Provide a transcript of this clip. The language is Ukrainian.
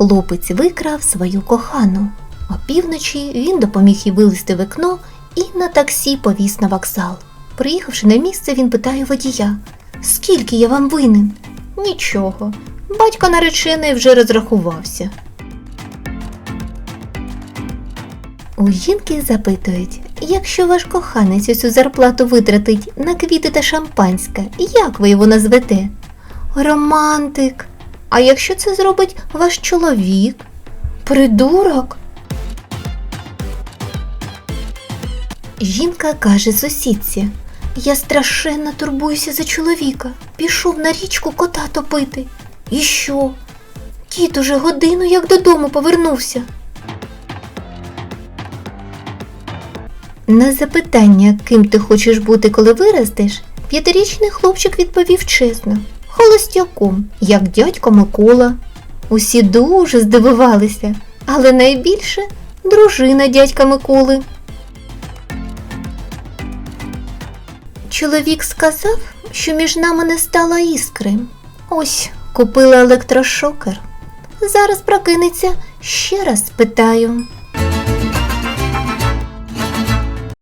хлопець викрав свою кохану. Опівночі він допоміг їй вилізти вікно і на таксі повіз на вокзал. Приїхавши на місце, він питає водія: Скільки я вам винен? Нічого. Батько наречений вже розрахувався. У жінки запитують, якщо ваш коханець усю зарплату витратить на квіти та шампанське, як ви його назвете? Романтик. А якщо це зробить ваш чоловік? Придурок. Жінка каже сусідці: Я страшенно турбуюся за чоловіка. Пішов на річку кота топити. І що? Кіт уже годину як додому повернувся. На запитання, ким ти хочеш бути, коли виростеш, п'ятирічний хлопчик відповів чесно, холостяком, як дядько Микола. Усі дуже здивувалися, але найбільше дружина дядька Миколи. Чоловік сказав, що між нами не стало іскри. Ось купила електрошокер. Зараз прокинеться, ще раз питаю.